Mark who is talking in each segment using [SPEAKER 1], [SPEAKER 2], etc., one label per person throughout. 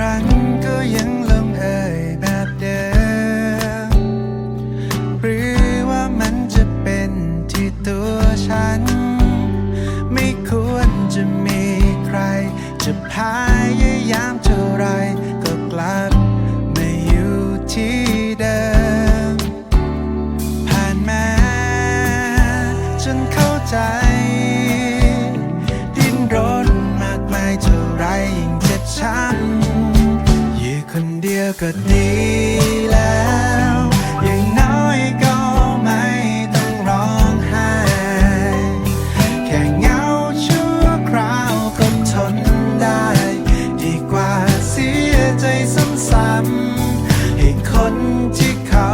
[SPEAKER 1] ครั้งก็ยังลงเอ่ยแบบเดิม หรือว่ามันจะเป็นที่ตัวฉัน ไม่ควรจะมีใคร จะพายายามเท่าไรก็กลับมาอยู่ที่เดิม ผ่านมาจนเข้าใจ ดิ้นรนมากมายเท่า ก็ดีแล้ว อย่างน้อยก็ไม่ต้องร้องไห้ แค่เหงาชั่วคราวก็ทนได้ ดีกว่าเสียใจซ้ำๆให้คนที่เขา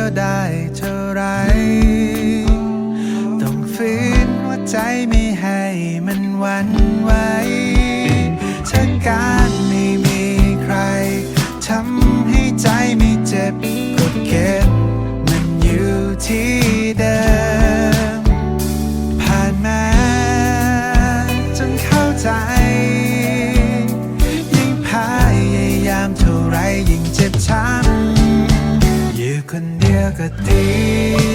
[SPEAKER 1] ยวได้เท่าไร ต้องฝืนว่าใจไม่ให้มันหวันไหวถ้าการ บ